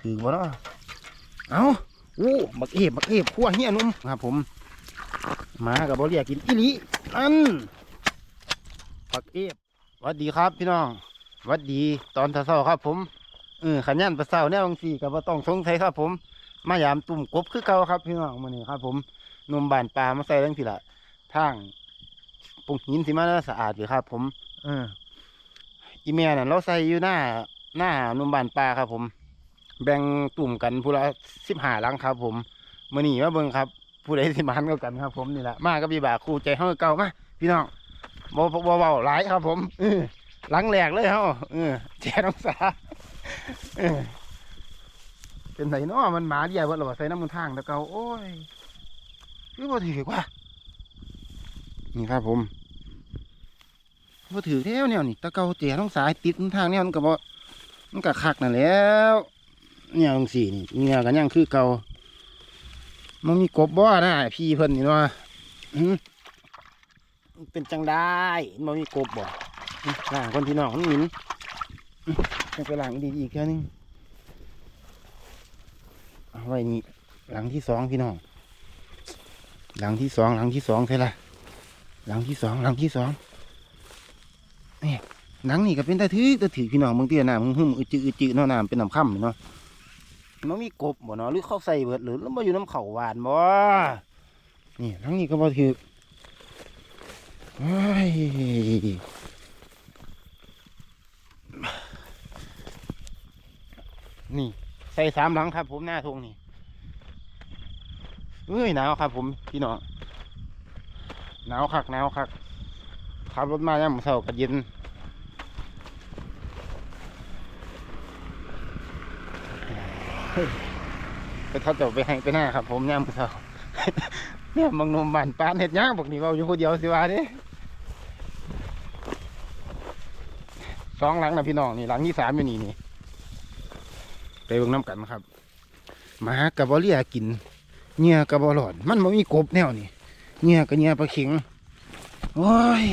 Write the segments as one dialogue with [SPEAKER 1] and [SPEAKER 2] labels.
[SPEAKER 1] ถือบ่เนาะเอาโอ้บักเอฟบักเอฟขั้วเฮียนุ่มครับผมหมากับบ่เรียกกินอีหลีอันบักเอฟหวัดดีครับพี่น้องหวัดดีตอนเช้าๆครับ ผมเออขันยันประเสาแนวจังสี่กับว่าต้องสงสัยครับ ผม มายามตุ่มกบคือเก่าครับ พี่น้องมื้อนี้ครับ ผมหนมบานปลามาใส่ทั้งพี่ละทางปุงหินสิมาแล้วสะอาดอยู่ครับ ผม เอออีเมียน่ะเราใส่อยู่หน้าหน้าหนุ่มบานปลาครับ ผม แบ่งตุ่มกันผู้ละสิบห้าลังครับ ผมมื่อนี้มาเบิ่งครับ ผู้ใดสิมานก็กันครับ ผมนี่แหละมากับพี่บ่าครูใจเฮาเก่ามาพี่น้องบ่บ่บ่เบาหลายครับ ผมเออหลังแหลกเลยเฮาเออแจ้น้องสาเออเป็นไสเนาะมันหมาเดียวเบิดหรอใส่น้ำมันทางตะเกาโอ้ยคือบ่ถือว่านี่ครับผมบ่ถือแล้วแนวนี่ตะเกาเจียต้องสายติดทางแนวมันก็บ่มันก็คักนั่นแล้ว เนี่ยจังสี่นี่เนี่ยกันยังคือเก่ามันมีกบบ่นะพี่เพิ่นนี่เนาะเป็นจังได้มันมีกบบ่อล่างคนพี่น้องมันหมินจะไปล้างดีอีกแค่นึงเอาไว้นี่หลังที่สองพี่น้อง หลังที่สองหลังที่สองใช่ละหลังที่สองหลังที่สองนี่หนังนี่ก็เป็นตาถือตาถือพี่น้องบางทีน้ำหึ่มอึจืออึจืเนาะน้ำเป็นน้ำค่ำเนาะ มันมีกบบ่เนาะหรือเข้าใส่เบิดหรือแล้วมาอยู่น้ำเข่าหวานบ่นี่หนังนี่ก็บ่ถือนี่ ใส่สามหลังครับ ผมหน้าทงนี่เฮ้ยหนาวครับ ผมพี่น้องหนาวคักหนาวคักขับรถมาเนี่ยามมื้อเช้าก็เย็น ไปเขาจะไปให้ไปหน้าครับ ผมย่ามผู้เฒ่าเนี่ยบางนมบานปานเห็ดย่างบอกนี่เว่าอยู่คนเดียวสิว่าเด้สองหลังนะพี่น้องนี่หลังที่สามอยู่นี่นี่ไปเบิ่งน้ำกันครับหมากับบอเลียกินเงี้ยกับบอหลอด มันบ่มีกบแนวนี่เงี้ยกับเงี้ยปลาเข็งโอ้ย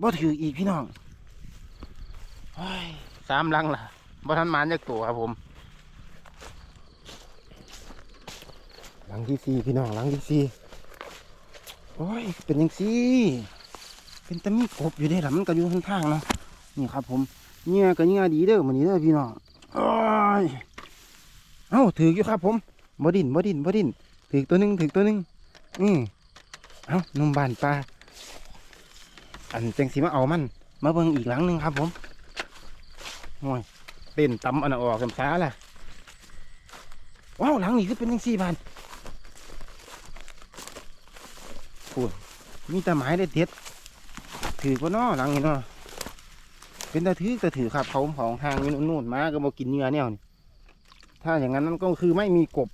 [SPEAKER 1] บ่ถืออีกพี่น้องโอ้ยสามหลังล่ะบ่ทันมานจากตัวครับผม ลังที่สี่พี่น้องหลังที่สี่โอ้ยเป็นยังสี่เป็นตะมีกบอยู่ได้หรอมันก็อยู่ข้างๆเนาะนี่ครับ ผมเงี้ยก็เงี้ยดีเด้อมันนี้เด้อพี่น้องโอ้ยเอ้าถืออยู่ครับ ผมบดินบดินบดินถือตัวหนึงถือตัวหนึงอืมเอ้านุ่มบานปลาอันจังสีมาเอามัน มาเบิ่งอีกหลังหนึ่งครับ ผมโอ้ยเต้นตำอันออกกันช้าล่ะว้าวหลังนี้คือเป็นยังสี่บาน มีแต่ไม้ได้เด็ดถือก็นอหลังนี่เนาะเป็นตาถือตาถือครับเขาของทางอยู่นู่นๆมาก็มากินเนื้อเนี่ยนี่ถ้าอย่างนั้นมันก็คือไม่มีกบ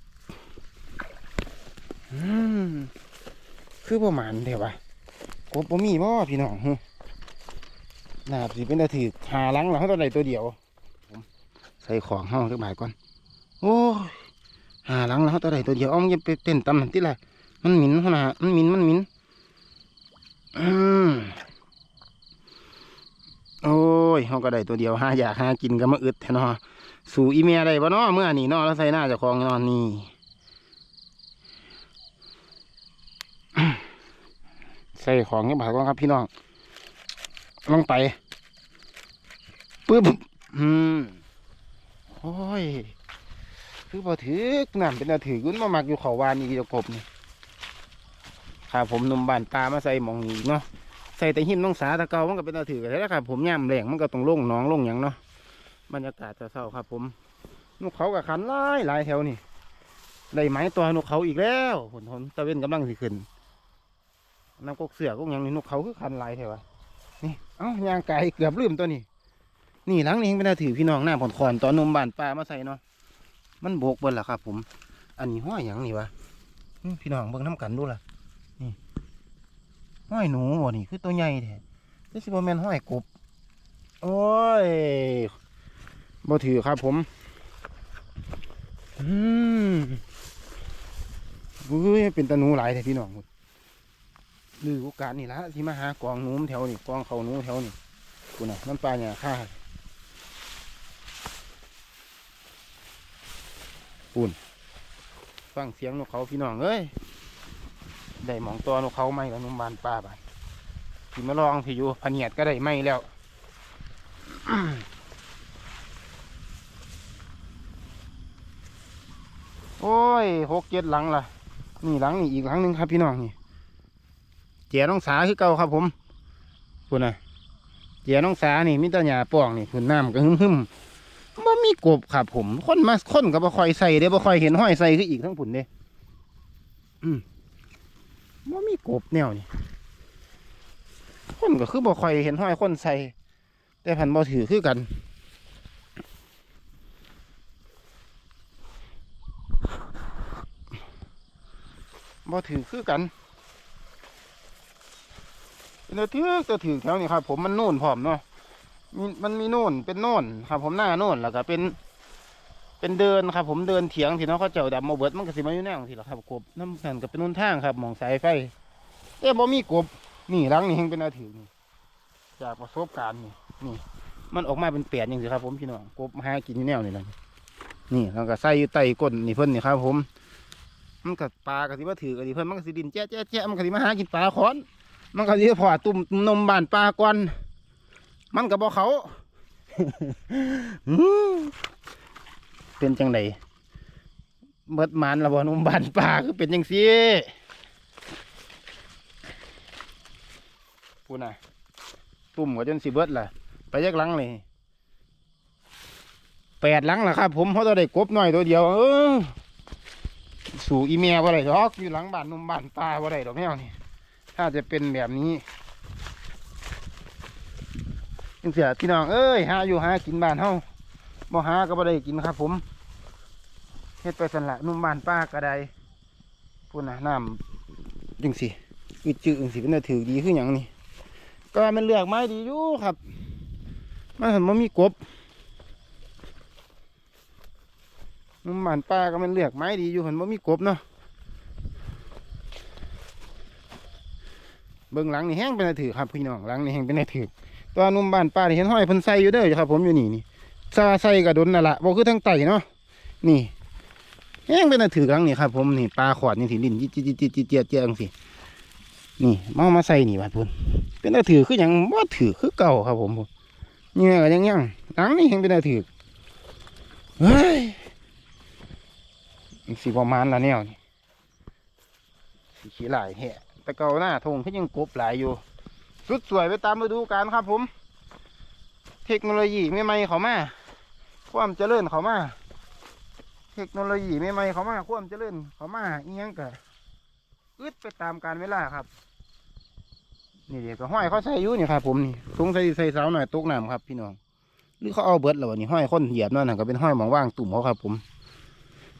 [SPEAKER 1] คือประมาณเดียววะกบบ่มีบ่พี่น้องหน่าสิเป็นตาถือหาลังหลังตัวใดตัวเดียวผมใส่ของห้องสักบาทก่อน โอ้หาลังหลังตัวใดตัวเดียวอ้อมยังไปเต้นตำหันที่ไรมันหมินขนาดมันหมินมันหมินอืม โอ้ยเขาก็ได้ตัวเดียวห้าอยากห้ากินก็มาอึดแท้เนาะสู่อีเมียได้บ่เนาะเมื่อนี่เนาะแล้วใส่หน้าจะคลองเนาะนี่ใส่ของให้บาดก่อนครับพี่น้องลงไปปึ๊บอืมโอ้ยคือพอถือน้ำเป็นตาถือกุ้นมามักอยู่เขาวานนี่เดียวกบนี่ ครับผมนมบานปลามาใส่หมองนี้เนาะใส่แต่หิมน้องสาตะเกามันก็เป็นตาถือกันแล้วครับผมย่ำแรงมันก็ต้องลงหน้องลงอย่างเนาะบรรยากาศจะเศร้าครับ ผมนกเขากับขันลายหลายแถวนี่ได้ไหมตัวนกเขาอีกแล้วผลผลตะเวนกำลังสิขึ้นน้ำกกเสือกกอย่างนี้นกเขาคือขันลายแถววะนี่เอ้ายางไก่เกือบลืมตัวนี้นี่หลังนี้เป็นตาถือพี่น้องหน้าผ่อนคอนตอนนมบานปลามาใส่เนาะมันโบกบิ้ลละครับ ผม อันนี้ห้อยอย่างนี่วะพี่น้องเบิ่งน้ำกันดูล่ะ ห้อยหนูบ่นี่คือตัวใหญ่แท้นี่สิบ่แม่นห้อยกบ โอ้ยบ่ถือครับผม อืมอุ้ยเป็นตะหนูหลายแท้พี่น้องลือโอกาสนี่ละที่มาหากองหนูแถวนี่กองเขาหนูแถวนี่กูน่ะน้ำปลาเนี่ยค่าปุ่นฟังเสียงนกเขาพี่น้องเอ้ย ได้หมองตัวนกเขาไหมกับนุ่มบานป้าบานพี่มาลองพี่อยู่พะเนียดก็ได้ไหมแล้วโอ้ยหกเจ็ดหลังล่ะ นี่หลังนี่อีกหลังหนึ่งครับพี่น้องนี่เจียน้องสาคือเก่าครับผมคุณน่ะเจียน้องสานี่มิตรหยาป่องนี่คุณน้ำก็หึมหึมบ่มีกบครับผมคนมาคนก็บ่คอยใส่เด้บ่คอยเห็นห้อยใส่คืออีกทั้งผุนเด้อืม บ่มีกบแนวนี่คนก็คือบ่ค่อยเห็นห้อยคนใส่แต่พันบ่ถือคือกันบ่ถือคือกันเป็นตัวถือตัวถือแถวนี้ครับ ผมมันโน่นพร้อมเนาะมีมันมีโน่นเป็นโน่นครับ ผมหน้าโน่นแล้วก็เป็น เป็นเดินครับผมเดินเถียงที่น้องเขาเจ้าดำมาเบิดมันก็สิมาอยู่แน่วที่ละครับกบน้ำกันก็เป็นนุ่นทางครับมองสายไฟแต่บ่มีกบนี่หลังนี่เฮงเป็นอาถือนี่จากประสบการณ์นี่นี่ มันออกมาเป็นเปียดอย่างสิครับ ผมพี่น้องกบมาหากินอยู่แนวนี่แหละนี่แล้วก็ใส่อยู่ใต้ก้นนี่เพิ่นนี่ครับ ผม มันก็ปลาก็สิมาถือก็สิเพิ่นมันก็สิดินแจ๊ะแจ๊ะแจ๊ะมันก็สิมาหากินปลาขอน มันก็สิพอตุ่มนมบานปลาก่อนมันก็บ่เขาอื เป็นจังไดเบิดมานละบ่นมบานปลาคือเป็นจังซี่พูน่ะตุ่มก็จนสิเบิดล่ะ ไปยักหลังเลยแปดหลังล่ะครับ ผมเพราะตัวได้กบหน่อยตัวเดียว เออสู่อีเมียบ่าได้ดอกอยู่หลังบ้านนุ่มบ้านตาบ่าได้ดอกแนวนี่ถ้าจะเป็นแบบนี้จังเสียพี่น้องเอ้ยหาอยู่หากินบ้านเฮาบ่หาก็บ่ได้กินครับ ผม เฮ็ดไปสันละนุ่มบานป้าก็ได้พูดนะน้ำจังสิอึดจืดจังสิเป็นตาถือดีขึ้นอย่างนี้ก็มันเลือกไม้ดีอยู่ครับมันเห็นมันมีกบนุ่มหมันป้าก็มันเลือกไม้ดีอยู่เห็นว่ามีกบเนาะเบื้องหลังนี่แห้งเป็นไงถือครับพี่น้องหลังนี่แห้งเป็นไงถือตัวนุ่มบานป้านี่เห็นห้อยพิ่นใส่อยู่เด้อครับ ผมอยู่นี่นี่ซาใส่กระดนนั่นละบ่คือทั้งไตเนาะนี่ แห้งเป็นไงถือหลังนี่ครับผมนี่ปลาขอดนี่สิดินจิจิจิจิจิเจียเจียจังสินี่มามาใส่นี่บาดพุ่นเป็นไงถือคือหยังบ่าถือคือเก่าครับผมนี่ก็ยังยังหลังนี่แห้งเป็นไงถือเฮ้ยสีประมาณละแนวนี่สีขี้หลายแหะแต่เก่าหน้าทงก็ยังกบหลายอยู่ สุดสวยไปตามฤดูกาลครับผม เทคโนโลยีใหม่เขามา ความเจริญเขามา เทคโนโลยีใหม่ๆเขามาควมเจริญเขามาเอียงกะอึดไปตามการเวลาครับ นี่เดี๋ยวก็ห้อยเขาใส่ยู่นี่ครับผมนี่สงสัยใส่สาวหน่อยตกน้ำครับ พี่น้องหรือเขาเอาเบิดแล้ววะนี่ห้อยคนเหยียบนั่นะก็เป็นห้อยมองว่างตุ่มเขาครับ ผม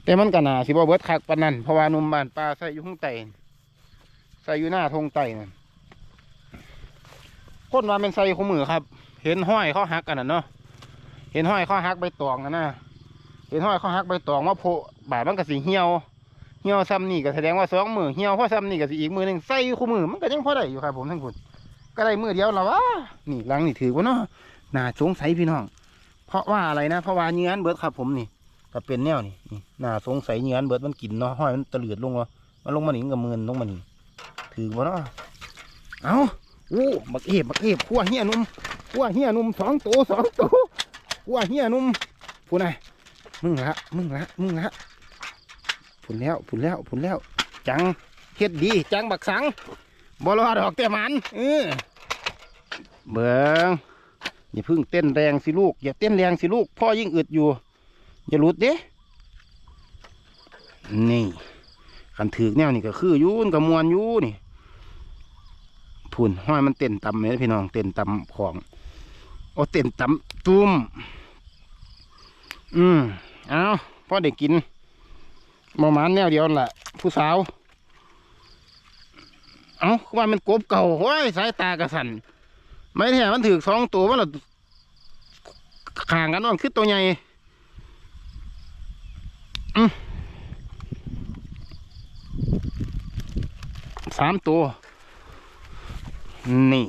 [SPEAKER 1] แต่มันก็นาสิบ่เบิร์ดคักปานนั้นเพราะว่านุ่มบานป่าใส่อยู่ข้างใต้ใส่อยู่หน้าทงใต้นั่นคนว่าเป็นใส่คู่มือครับ เห็นห้อยเขาหักกันน่ะเนาะเห็นห้อยเขาหักใบตองกันนะ เห็นห้อยเขาหักใบตองมาโพะบาดมันก็สิเหี่ยวเหี่ยวซ้ำนี่ก็แสดงว่าสองมือเหี่ยวเพราะซ้ำนี่ก็สิอีกมือหนึ่งใส่คู่มือมันก็ยังพอได้อยู่ครับผมทั้งคุณก็ได้มือเดียวแล้ววะนี่ลังนี่ถือว่าเนาะน่าสงสัยพี่น้อง เพราะว่าอะไรนะเพราะว่าเนื้อนเบิร์ดครับผมนี่ก็เป็นแนวนี่นี่น่าสงสัยเหงื่อนเบิร์ดมันกินเนาะห้อยมันตะเลือดลงเนาะมันลงมาหนิงกับมือนลงมาหนิถือบ่าเนาะเอาโอ้บักเอฟบักเอฟขั้วเฮียนุ่มขั้วเฮียนุ่มสองตัวสองตัวขั้วเฮียนุ่มพูดไง มึงละมึงละมึงละผุนแล้วผุนแล้วผุนแล้ว จังเฮ็ดดี จังบักสังบ่รอดอกแต่มันเออเบิงอย่าพึ่งเต้นแรงสิลูก อย่าเต้นแรงสิลูก พ่อยิ่งอึดอยู่ อย่าหลุดเด้นี่ขันถือแนวนี่ก็คือยูนกับมวนยูนี่พุ่นห้อยมันเต้นต่ำเลยพี่น้องเต้นต่ำของโอ้เต้นต่ำตุ้มอืม เอาพ่อเด็กกินประมาณแนวเดียวแหละผู้สาว เอาว่ามันกบเก่าโอ้ยสายตากระสันไม่แท้มันถือสองตัวมันละข่างกันว่าคือตัวใหญ่สามตัว นี่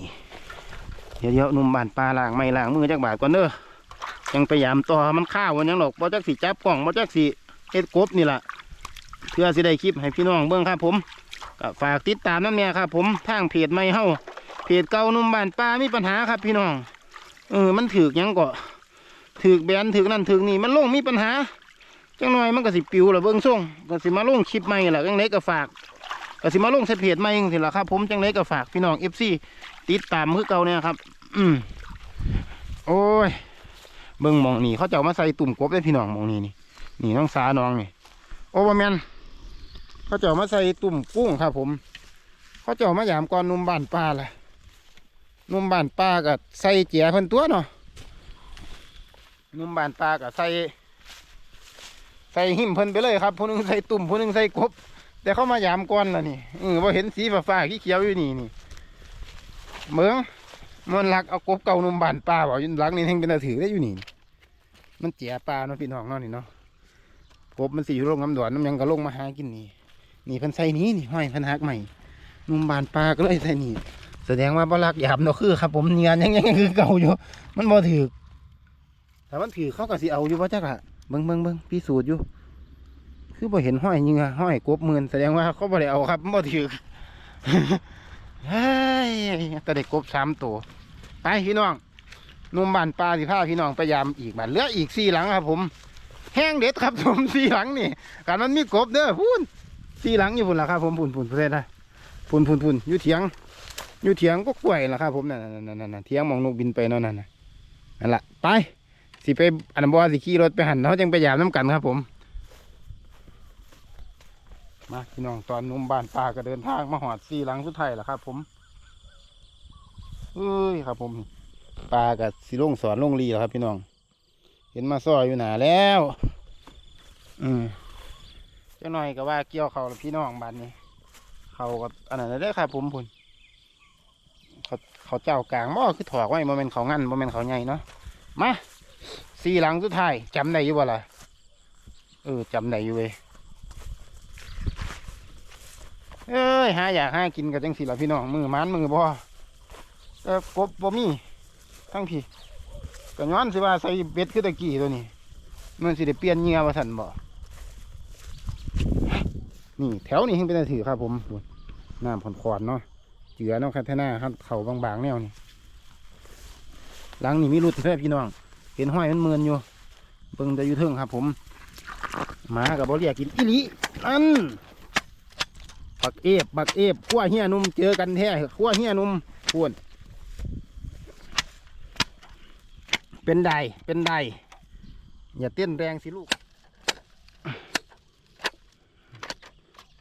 [SPEAKER 1] เดี๋ยวเดี๋ยวหนุ่มบานปลาล่างไม่ล่างมือจักบาทก่อนเด้อ ยังพยายามต่อมันข้าววันยังหรอกบ่จักสีจับกล่องบ่จักสีเฮ็ดกบนี่แหละเพื่อสิได้คลิปให้พี่น้องเบิ่งครับผมก็ฝากติดตามน้ำเนี่ยครับผมทางเพจไม่เฮาเพจเก่าหนุ่มบ้านป้ามีปัญหาครับพี่น้องเออมันถือยังก็ถือแบนถือนั่นถือนี่มันลงมีปัญหาจังหน่อยมันก็สิปิวละเบิ่งส่งก็สิมาลงคลิปใหม่ละจังไดก็ฝากก็สิมาลงใส่เพจใหม่จังซี่ล่ะครับผมจังไดก็ฝากพี่น้อง FC ติดตามคือเก่าเนี่ยครับ อืมโอ้ย เบิ่งมองนี่เขาจะเอามาใส่ตุ่มกบได้พี่น้องมองนี่นี่นี่น้องสาน้องนี่โอ้บแมนเขาจะเอามาใส่ตุ่มกุ้งครับ ผม เขาจะเอามายามก่อนนุ่มบานป้าแหละนุ่มบานป้ากับใส่เจียเพิ่นตัวเนาะนุ่มบานป้ากับใส่ใส่หิมเพิ่นไปเลยครับผู้หนึงใส่ตุ่มผู้หนึงใส่กบ แต่เขามายามก่อนล่ะนี่เออพอเห็นสีฟ้าๆเขียวอยู่นี่นี่เมือง มันลักเอากบเก่านุ่มบานปลาบอกอยืนลักนี่แห่งเป็นตาถือได้อยู่นี่ มันเจียปลาเนาะพี่น้องเนาะนี่เนาะกบมันสีอยู่ลงน้ำดวนน้ำยังก็ลงมาหากินนี่ นี่พันใส่นี้นี่ห้อยพันหักใหม่นุ่มบานปลาก็เลยใส่นี่แสดงว่าบ่ลักหยาบเนาะคือครับ ผมเนียนยังยังยังคือเก่าอยู่ มันบ่ถือแต่มันถือเขาก็สิเอาอยู่ว่าจักอะเบิ่งเบิ่งเบิ่งพิสูจน์อยู่ คือบ่เห็นห้อยยิงห้อยกบหมื่นแสดงว่าเขาบ่ได้เอาครับมันบ่ถือ เฮ้ยแต่เด็กกบสามตัวไปพี่น้องนุ่มบานปลาสิพาพี่น้องไปยามอีกบานเหลืออีกสี่หลังครับ ผม แห้งเด็ดครับผมสี่หลังนี่การมันมีกบเด้อพูนสี่หลังอยู่พุ่นละครับ ผมพุ่นพุ่นประเทศได้พุ่นพุ่นพุ่นอยู่เถียงอยู่เถียงก็กล้วยละครับ ผมนั่นนั่นนั่นเถียงมองนกบินไปนั่นนั่นน่ะนั่นละไปสิไปอันนั้นบอสิขี่รถไปหันเขาจังไปยามน้ำกันครับผม มาพี่น้องตอนนุ่มบ้านปลาก็เดินทางมาหอดสีหลังสุดท้ายละครับ ผมเอ้ยครับ ผมปลากับสิลงสอนลงรีแล้วครับ พี่น้อง เห็นมาซอยอยู่หนาแล้ว อืมเจ้าหน่อยก็ว่าเกี่ยวเขาแล้วพี่น้องบ้านนี้เขาก็อันนั้นได้ครับ ผมพุ่นเขาเขาเจ้ากลางบ่คือถอกไว้โมเมนเขางั้นโมเมนเขาใหญ่เนาะมาสี่หลังสุดท้ายจำได้อยู่บ่ล่ะเออจำได้อยู่เว้ย เอ้ยหาอยากหากินกับจังสิละพี่น้องมือมันมือบ่เออกบบ่มีทั้งพี่ก็ย้อนสิว่าใส่เบ็ดคือตะกี้ตัวนี้มันสิได้เปลี่ยนเงื่อว่าสันบ่นี่แถวนี้เพิ่งเป็นถือครับผมน้ำผอนขอนเนาะเจือเนาะคันเทน่าครับเขาบางๆแนวนี่หลังนี่มีรุดแท้พี่น้อง เห็นห้อยมันเมือนอยู่เบิ่งแต่อยู่เทิงครับ ผมหมากับบ่เรียกกินอีลีอัน บักเอฟบักเอฟขั้วเฮียหนุ่มเจอกันแท้ขั้วเฮียหนุ่มพูนเป็นไดเป็นไดอย่าเต้นแรงสิลูก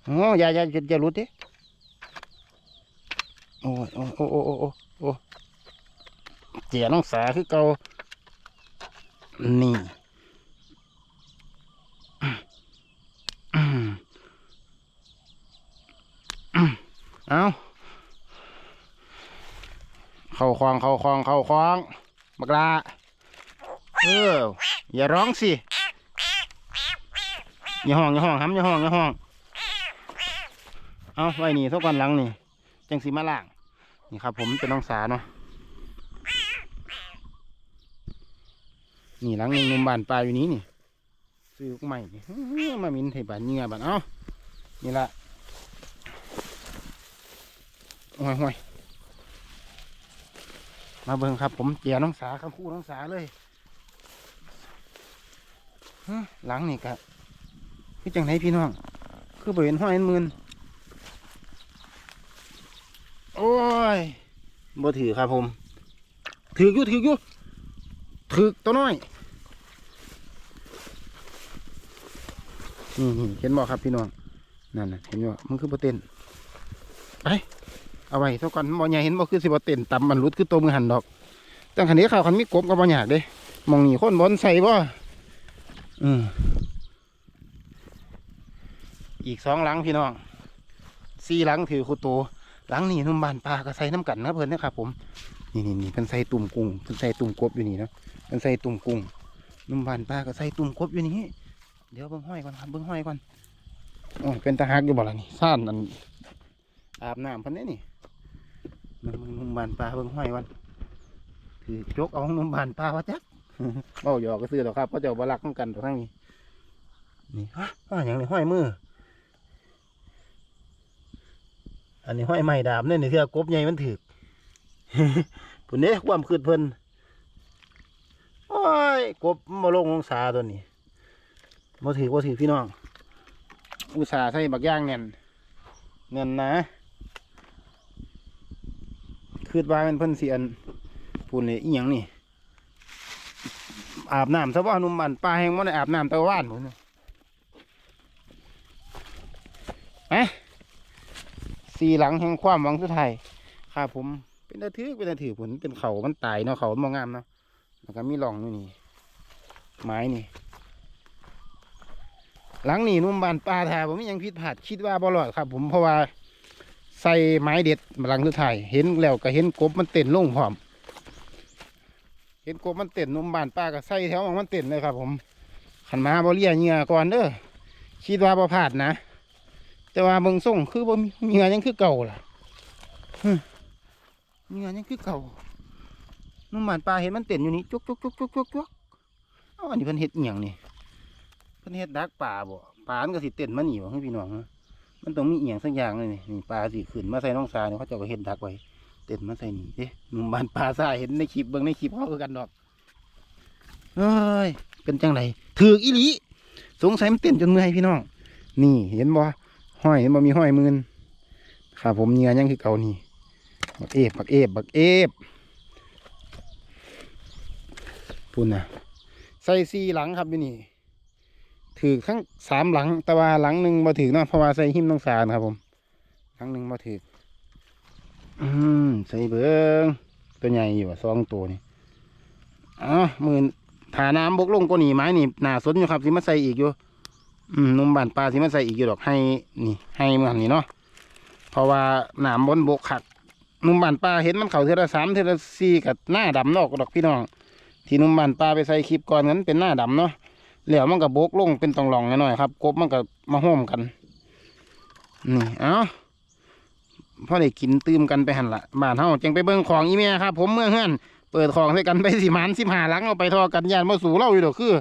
[SPEAKER 1] โอ้ย่ายาอย่าอย่าหลุดดิโอ้โอ้โอ้โอ้โอ้โอ้เจียน้องสาคือเกานี่อืมอืม เอาเข้าคลองเข้าคลองเข้าคลองบักลาเอออย่าร้องสิอย่าห้องอย่าห้องห้ำอย่าห้องอย่าห้องเอาไว้นี่ทุกวันหลังนี่จังสีมาล่างนี่ครับ ผมเป็นน้องสาเนาะนี่หลังหนึ่งนุ่มบานปลาอยู่นี้นี่ซื้อใหม่นี่มามินไทยบานเงื่อบานเอ้านี่ละ ห่วยห่วยมาเบิ่งครับ ผมเจียน้องสาครับคู่น้องสาเลยฮะหลังนี่กะคือจังไหนพี่น้อง คือบริเวณห้อยมืนโอ้ยบ่ถือครับผม ถืออยู่ถืออยู่ถือตัวน้อยนี่นี่เห็นบ่ครับพี่น้อง นั่นน่ะเห็นบ่มันคือบ่เต้นไป เอาไว้เท่ากันบ่ใหญ่เห็นบ่คือสิบ่เต้นต่ำมันรุดคือตัวมือหันดอกแต่คันนี้ข่าวคันมีกบก็บ่อยากเด้มองนี่คนบอนใส่บ่อืมอีกสองหลังพี่น้องสี่หลังถือคูโตหลังนี่นุ่มบานปลาก็ใส่น้ำกันนะเพิ่นนะครับผมนี่นี่นี่เพิ่นใส่ตุ่มกุ้งเพิ่นใส่ตุ่มกบอยู่นี่นะเพิ่นใส่ตุ่มกุ้งนุ่มบานปลาก็ใส่ตุ่มกบอยู่นี่เดี๋ยวเบิ่งห้อยก่อนครับเบิ่งห้อยก่อนอ้ยเป็นตาฮักอยู่บ่ล่ะนี่ซ่านอันอาบน้ำเพิ่นเด้ นี่มึงมึงนุ่มบานปลาเบิ่งห้อยวันถือจกเอาของนุ่มบานปลาวะจักเบ้าหยอกก็ซื้อหรอกครับเพราะเจ้าบลักนำกันตัวทั้งนี้นี่ฮะห้อยอย่างนี้ห้อยมือ อันนี้ห้อยไม้ดาบเนี่ยนี่คือกบใหญ่มันถือกปุ่นเนี้ความคืดเพิ่นโอ้ยกบมาลงองศาตัวนี้มาถือว่าถือพี่น้องอุตส่าห์ใส่บักย่างเน่นเงินนะ คืดว่าเป็นเพิ่นเสียนปุ่นเลยอีหยังนี่ อาบน้ำซะว่าหนุ่มบันปลาแห้งมันอาบน้ำตะวันผมเอ๊ะสีหลังแห่งความหวังสุดท้ายครับผมเป็นตะถือเป็นตะถือผลเป็นเขามันตายเนาะเขามันมองงามเนาะแล้วก็มีร่องนี่นี่ไม้นี่ หลังนี่หนุ่มบานปลาทาผมยังผิดพลาดคิดว่าบ่รอดครับ ผมเพราะว่า ใส่ไม้เด็ดหลังสุดท้ายเห็นแล้วก็เห็นกบมันเต้นลงพร้อม เห็นกบมันเต้นนมบานปลาก็ใส่แถวมันเต้นเลยครับ ผมขันมาบ่เลียเงือก่อนเด้อคิดว่าบ่พลาดนะ แต่ว่าเบิ่งส่งคือบ่มีเงือยังคือเก่าล่ะเหงือยังคือเก่านุ่มบานปลาเห็นมันเต้นอยู่นี่จุกจุกจุกจุกจุกจุกอ้าอันนี้เพิ่นเฮ็ดเอียงนี่เพิ่นเฮ็ดดักป่าบ่ปลามันก็สิเต้นมาหนีบ่ให้พี่น้องฮะ มันต้องมีเอียงสักอย่างเลยนี่นี่ปลาสิขึ้นมาใส่น้องสาเนี่ยเขาเจะก็เฮ็ดดักไว้เต้นมาใส่นี่เด้หนุ่มบ้านปลาซ่าเห็นในคลิปเบิ่งในคลิปเขาคือกันดอกเอ้ยเป็นจังไดถืออีหลีสงสัยมันเต้นจนเมื่อยพี่น้อง นี่เห็นบ่ห้อยเห็นบ่มีห้อยมืนครับผมเหงื่อยังคือเก่านี่บักเอฟบักเอฟบักเอฟปุ่นน่ะใส่ซีหลังครับอยู่นี่ ถือข้างสามหลังแต่ว่าหลังหนึ่งมาถือเนาะเพราะว่าใส่หิมน้องสารครับผมหลังหนึ่งมาถืออืมใส่เบิ้งตัวใหญ่อยู่สองตัวนี่อ๋อมือฐาน้ำบกลงก็หนีไม้นี่หนาสนอยู่ครับสิมาใส่อีกอยู่อืมนุ่มบานปลาสิมาใส่อีกอยู่ดอกให้นี่ให้เหมือนนี่เนาะเพราะว่าหนามบนบกขักนุ่มบานปลาเห็นมันเข่าเทอละสามเทอละสี่กับหน้าดำนอกดอกพี่น้อง ที่นุ่มบานปลาไปใส่คลิปก่อนนั้นเป็นหน้าดำเนาะ แล้วมันก็บกลงเป็นตองหลองหน่อยๆครับกบมันก็มาโฮมกันนี่เอ้าพ่อได้กินตื้มกันไปหันละบ้านเฮาจังไปเบิ่งของอีเมียครับผมเมื่อเฮือนเปิดของใส่กันไปสิมันสิบหาหลังเอาไปทอกันยานมาสู่เล่าอยู่ดอกคือ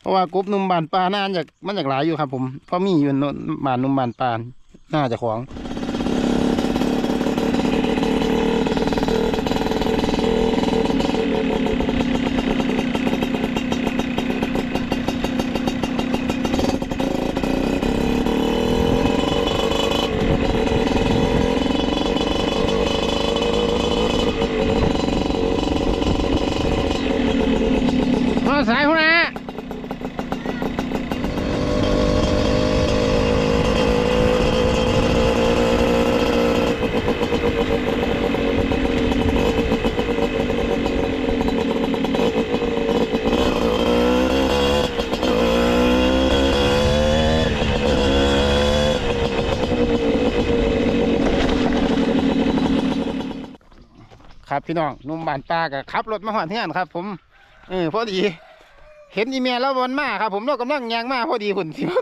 [SPEAKER 1] เพราะว่ากบหนุ่มบานปลาน่าจะมันจากหลายอยู่ครับ ผมพราะมีอยู่นบานนุ่มบานปลาน่าจะของ พี่น้องนุ่มบานปลากับขับรถมาหอดเทือนครับ ผมเออพอดี เห็นอีเมียแล้ววันมาครับ ผมเรากำลังยางมาพอดีหุ่นสิมา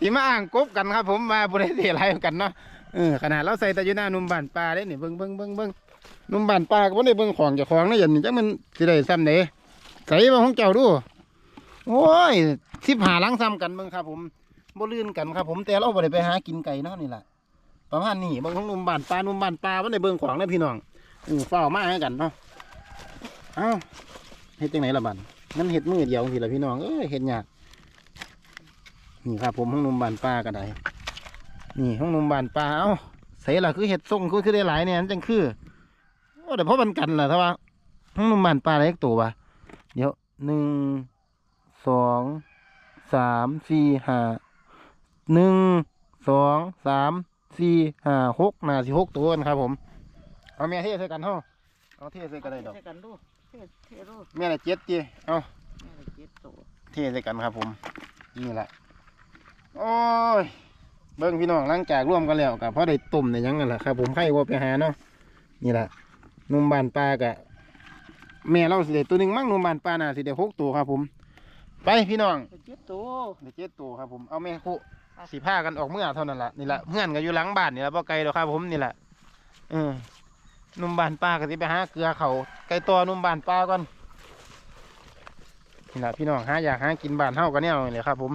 [SPEAKER 1] สิมาอ่างกบกันครับ ผมมาบริเวณอะไรกันเนาะเออขนาดเราใส่แต่ยูน้านุ่มบานปลาได้เนี่ยเบิ้งเบิ้งเบิ้งเบิ้งนุ่มบานปลาก็บ่ได้เบิ้งของเจ้าของนะอย่างนี้จังมันสิได้ซ้ำเด้ใส่มาของเจ้าดูโอ้ยสิบหาหลังซ้ำกันเบิ้งครับ ผมบ่ลื่นกันครับ ผมแต่เราบ่ได้ไปหากินไก่เนาะนี่แหละประมาณนี้บางของนุ่มบานปลานุ่มบานปลาบ่ได้เบิ้งของนะพี่น้อง อือเฝ้ามาให้กันเนาะเอ้าเฮ็ดจังไหนละบัดนั่นเห็ดมือเดียวสิละพี่น้องเอ้ยเห็ดยากนี่ครับผมห้องนมบานปลาก็ได้นี่ห้องนมบานปลาเอ้าใส่ละคือเห็ดส่งคือคือได้หลายเนี่ยนั่นจังคือโอ้แต่เพราะมันกันล่ะถ้าว่าห้องนมบานปลาอะไรตัววะเดี๋ยวหนึ่งสองสามสี่ห้าหนึ่งสองสามสี่ห้าหกนาสิหกตัวกันครับผม เอาแม่เทใส่กันห้องเอาเทใส่กันเลยดอก
[SPEAKER 2] ใส่กันดูเทเทดู
[SPEAKER 1] แม่ละเจ็ดจีเอา
[SPEAKER 2] แม่ละเจ็ดตัว
[SPEAKER 1] เทใส่กันครับผม นี่แหละโอ้ย เบิ้งพี่น้องหลังจากร่วมกันแล้วกับพ่อได้ตุ่มในยังกันแหละครับ ผมไข่วัวไปหาเนาะ นี่แหละหนุ่มบานปลากะแม่เราสิได้ตัวหนึ่งมั่งหนุ่มบานปลาน่ะสิได้หกตัวครับผม ไปพี่น้อง
[SPEAKER 2] เจ็ดตัว
[SPEAKER 1] ได้เจ็ดตัวครับผม เอาแม่คุสีผ้ากันออกเมื่อเท่านั้นแหละนี่แหละเพื่อนก็อยู่หลังบ้านนี่แหละพ่อไกลหรอกครับผมนี่แหละเออห นุ่มบานปลาก็สิไปหาเกลือเขาไกลตัวนุ่มบานปลาก่อนนี่แหละพี่น้องหาอยากหากินบ้านเฮากันแนวนี่แหละครับ ผม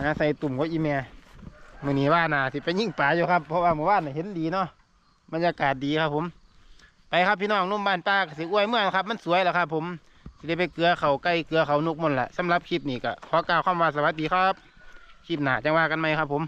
[SPEAKER 1] หาใส่ตุ่มก็อีเมียมื่อนี้ว่าน่าสิไปยิ่งปลาอยู่ครับเพราะว่าเมื่อวานเห็นดีเนาะบรรยากาศดีครับ ผม ไปครับพี่น้องนุ่มบ้านป้าก็สิอวยเมื่อครับ มันสวยแล้วครับ ผมสิได้ไปเกลือเขาใกล้เกลือเขานุกมันแหละสำหรับคลิปนี้ก็ขอกล่าวคำว่าสวัสดีครับคลิปหน้าจังว่ากันไหมครับ ผม